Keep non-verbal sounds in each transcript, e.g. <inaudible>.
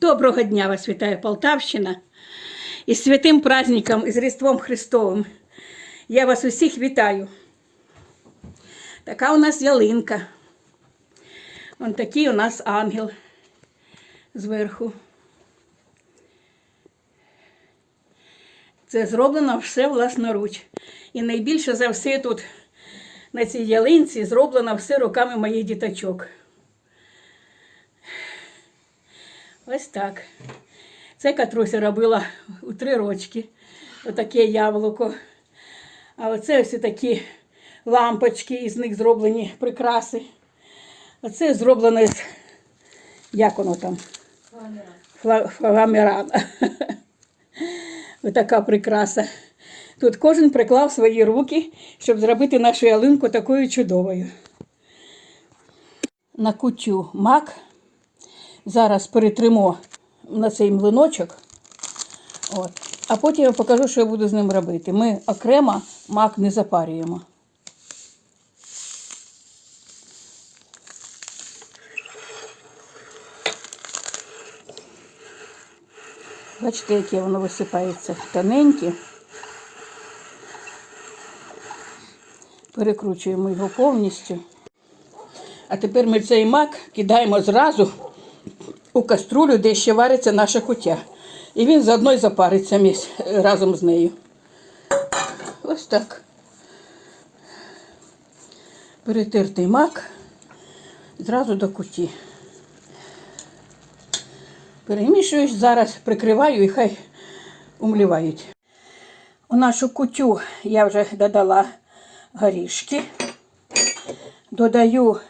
Доброго дня вас вітає Полтавщина. Із святим праздником, із Різдвом Христовим. Я вас усіх вітаю. Така у нас ялинка. Вон такий у нас ангел зверху. Це зроблено все власноруч. І найбільше за все тут на цій ялинці зроблено все руками моїх діточок. Ось так. Це Катруся робила у три рочки. Отаке яблуко. А оце ось такі лампочки, із них зроблені прикраси. Оце зроблено з, як воно там? Фла- Фламерана. <laughs> Отака прикраса. Тут кожен приклав свої руки, щоб зробити нашу ялинку такою чудовою. На кутю мак. Зараз перетримо на цей млиночок. От. А потім я покажу, що я буду з ним робити. Ми окремо мак не запарюємо. Бачите, яке воно висипається тоненьке. Перекручуємо його повністю. А тепер ми цей мак кидаємо зразу у каструлю, де ще вариться наша кутя. І він заодно й запариться міс- разом з нею. Ось так. Перетертий мак зразу до куті. Перемішую, зараз прикриваю і хай умлівають. У нашу кутю я вже додала горішки. Додаю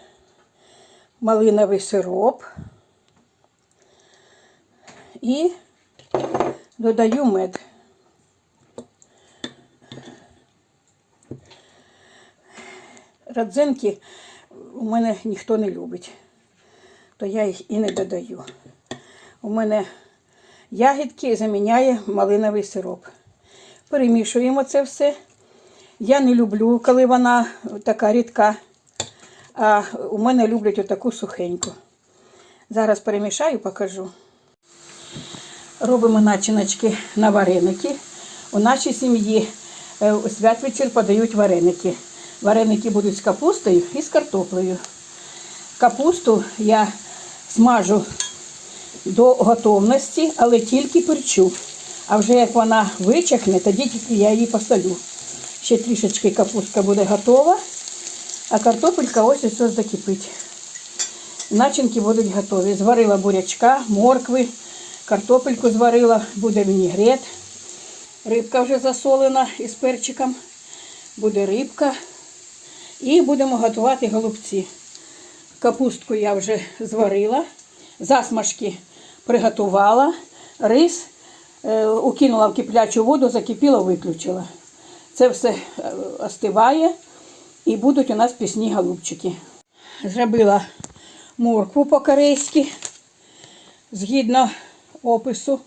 малиновий сироп і додаю мед. Родзинки у мене ніхто не любить, то я їх і не додаю. У мене ягідки заміняє малиновий сироп. Перемішуємо це все. Я не люблю, коли вона така рідка. А у мене люблять отаку сухеньку. Зараз перемішаю, покажу. Робимо начиночки на вареники. У нашій сім'ї е, у святвечір подають вареники. Вареники будуть з капустою і з картоплею. Капусту я смажу до готовності, але тільки перчу. А вже як вона вичахне, тоді тільки я її посолю. Ще трішечки капустка буде готова, а картопелька ось ось закипить. Начинки будуть готові. Зварила бурячка, моркви, картопельку зварила, буде вінігрет. Рибка вже засолена із перчиком. Буде рибка. І будемо готувати голубці. Капустку я вже зварила, засмажки приготувала, рис е, укинула в киплячу воду, закипіла, виключила. Це все е, остиває і будуть у нас пісні голубчики. Зробила моркву по-корейськи, згідно опису.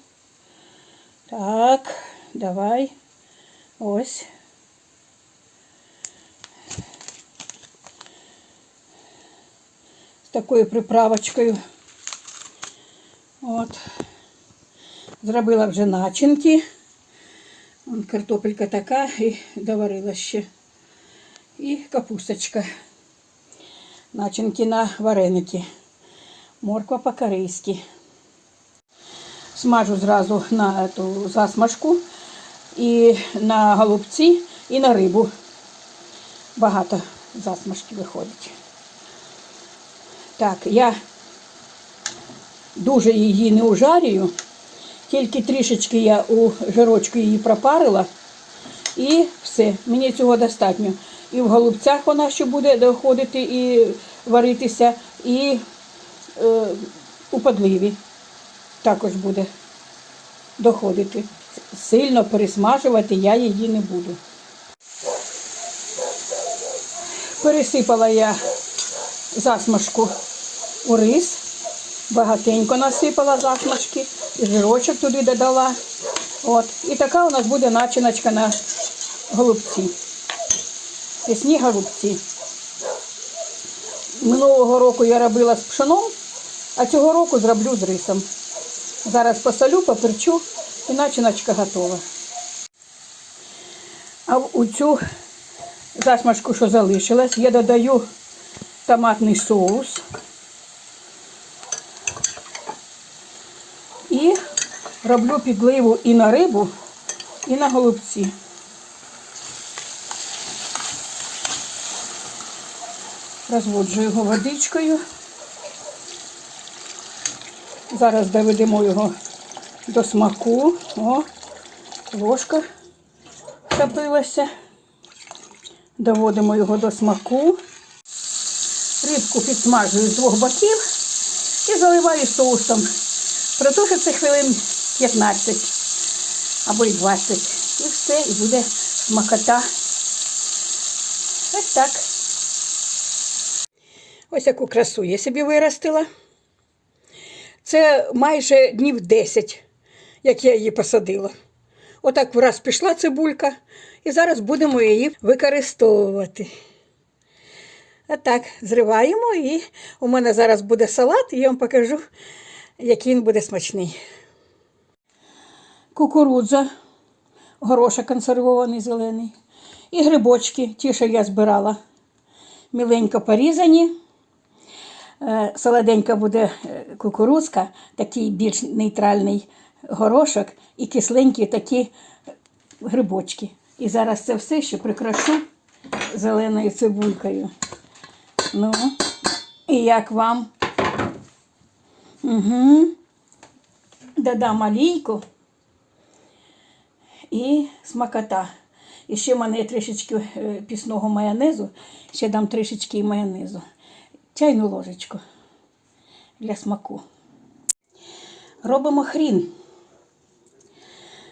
Так, давай. Ось. З такою приправочкою. От. Зробила вже начинки. Вон картопелька така і доварила ще. І капусточка. Начинки на вареники. Морква по-корейськи. Смажу зразу на ту засмажку і на голубці, і на рибу. Багато засмажки виходить. Так, я дуже її не ужарюю, тільки трішечки я у жирочку її пропарила. І все, мені цього достатньо. І в голубцях вона ще буде доходити і варитися, і е, у подливі також буде доходити. Сильно пересмажувати я її не буду. Пересипала я засмажку у рис, багатенько насипала засмажки, жирочок туди додала. От. І така у нас буде начиночка на голубці. Пісні голубці. Минулого року я робила з пшеном, а цього року зроблю з рисом. Зараз посолю, поперчу, і начиночка готова. А у цю засмажку, що залишилась, я додаю томатний соус. І роблю підливу і на рибу, і на голубці. Розводжу його водичкою. Зараз доведемо його до смаку. О, ложка втопилася. Доводимо його до смаку. Рибку підсмажую з двох боків і заливаю соусом. Протушиться хвилин 15 або й 20. І все, і буде смакота. Ось так. Ось яку красу я собі виростила. Це майже днів 10, як я її посадила. Отак враз пішла цибулька, і зараз будемо її використовувати. Отак, зриваємо, і у мене зараз буде салат, і я вам покажу, який він буде смачний. Кукурудза, горошок консервований зелений. І грибочки, ті, що я збирала. Міленько порізані. Е, Солоденька буде е, кукурузка, такий більш нейтральний горошок і кисленькі такі грибочки. І зараз це все ще прикрашу зеленою цибулькою. Ну, і як вам? Угу. Додам олійку і смакота. І ще в мене трішечки е, пісного майонезу, ще дам трішечки майонезу. Чайну ложечку для смаку. Робимо хрін.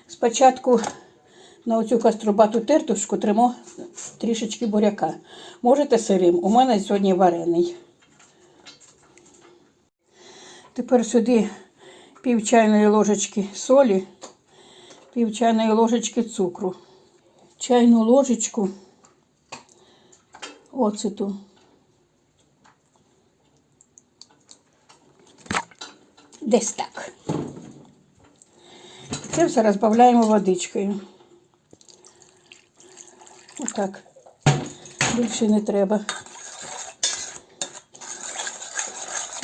Спочатку на оцю каструбату тертушку тримо трішечки буряка. Можете сирим, у мене сьогодні варений. Тепер сюди пів чайної ложечки солі, пів чайної ложечки цукру, чайну ложечку оцету. Десь так. Це все розбавляємо водичкою. Отак. Більше не треба.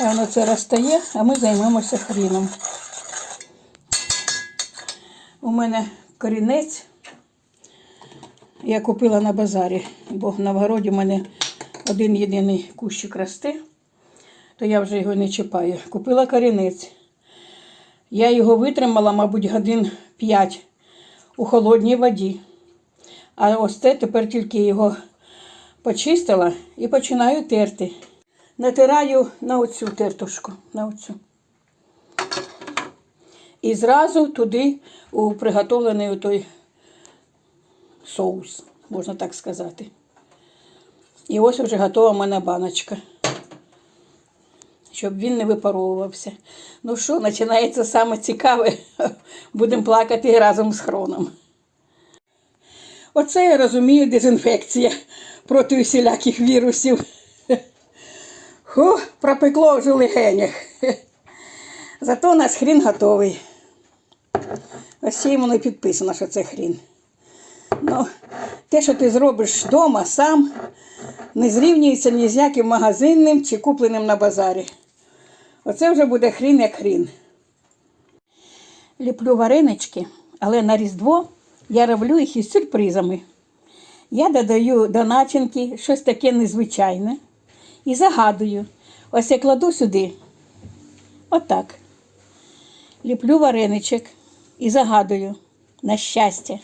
А воно це розтає, а ми займемося хріном. У мене корінець. Я купила на базарі, бо на городі в мене один єдиний кущик росте, то я вже його не чіпаю. Купила корінець. Я його витримала, мабуть, годин 5 у холодній воді. А ось це тепер тільки його почистила і починаю терти. Натираю на оцю тертушку, на оцю. І зразу туди у приготовлений той соус, можна так сказати. І ось вже готова в мене баночка. Щоб він не випаровувався. Ну що, починається саме цікаве. <laughs> Будемо плакати разом з хроном. Оце я розумію дезінфекція проти усіляких вірусів. <laughs> Ху, пропекло вже легенях. <laughs> Зато у нас хрін готовий. Ось ще йому не підписано, що це хрін. Ну, те, що ти зробиш вдома сам, не зрівнюється ні з яким магазинним чи купленим на базарі. Оце вже буде хрін як хрін. Ліплю варенички, але на Різдво я роблю їх із сюрпризами. Я додаю до начинки щось таке незвичайне і загадую. Ось я кладу сюди. Отак. Ліплю вареничок і загадую на щастя.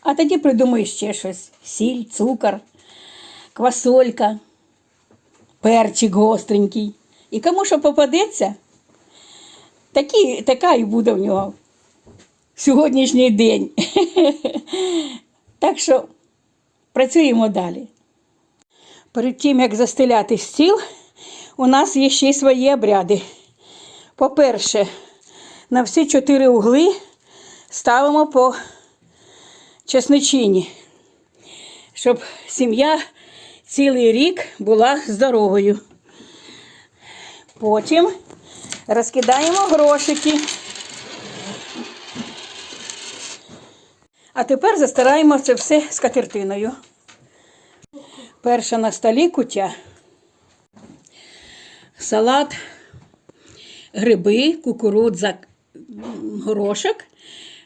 А тоді придумаю ще щось: сіль, цукор, квасолька, перчик гостренький. І кому що попадеться, такі, така і буде в нього сьогоднішній день. <laughs> так що працюємо далі. Перед тим, як застеляти стіл, у нас є ще й свої обряди. По-перше, на всі чотири угли ставимо по чесничині, щоб сім'я цілий рік була здоровою. Потім Розкидаємо грошики. А тепер застираємо це все скатертиною. Перша на столі кутя. Салат, гриби, кукурудза, горошок,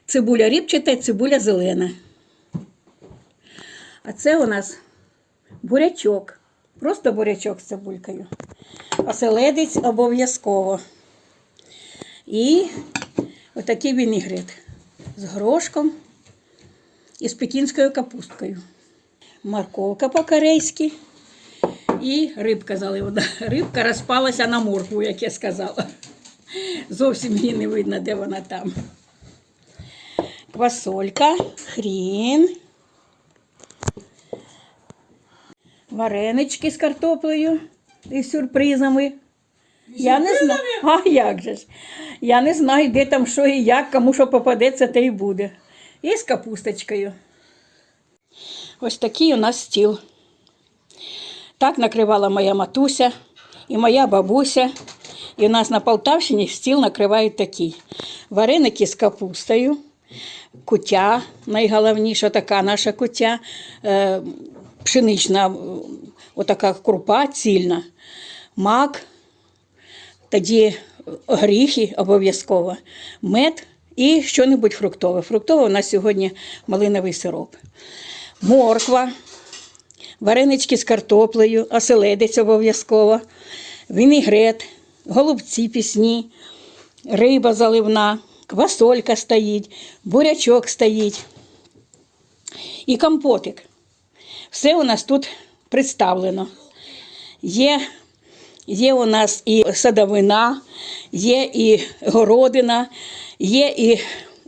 цибуля ріпчата, цибуля зелена. А це у нас бурячок. Просто бурячок з цибулькою. Оселедець обов'язково. І отакий вінігрет з горошком і з пекінською капусткою. Морковка по-корейськи і рибка заливна. <laughs> Рибка розпалася на моркву, як я сказала. Зовсім її не видно, де вона там. Квасолька, хрін. Варенички з картоплею і сюрпризами. Я не знаю. А як же ж? Я не знаю, де там що і як, кому що попадеться, те й буде. І з капусточкою. Ось такий у нас стіл. Так накривала моя матуся і моя бабуся. І у нас на Полтавщині стіл накривають такий. Вареники з капустою, кутя, найголовніша така наша кутя, е, пшенична, е, отака крупа цільна, мак, тоді горіхи обов'язково, мед і що-небудь фруктове. Фруктове у нас сьогодні малиновий сироп. Морква, варенички з картоплею, оселедець обов'язково, вінігрет, голубці пісні, риба заливна, квасолька стоїть, бурячок стоїть і компотик. Все у нас тут представлено. Є, є у нас і садовина, є і городина, є і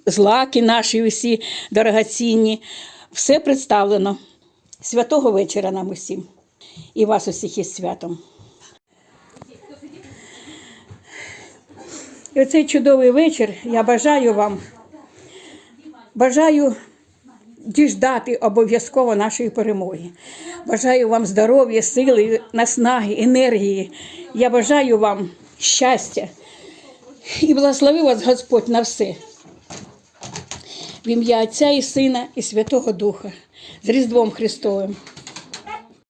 злаки наші усі дорогоцінні. Все представлено. Святого вечора нам усім. І вас усіх із святом. І оцей чудовий вечір я бажаю вам, бажаю діждати обов'язково нашої перемоги. Бажаю вам здоров'я, сили, наснаги, енергії. Я бажаю вам щастя і благослови вас Господь на все. В ім'я Отця і Сина і Святого Духа з Різдвом Христовим.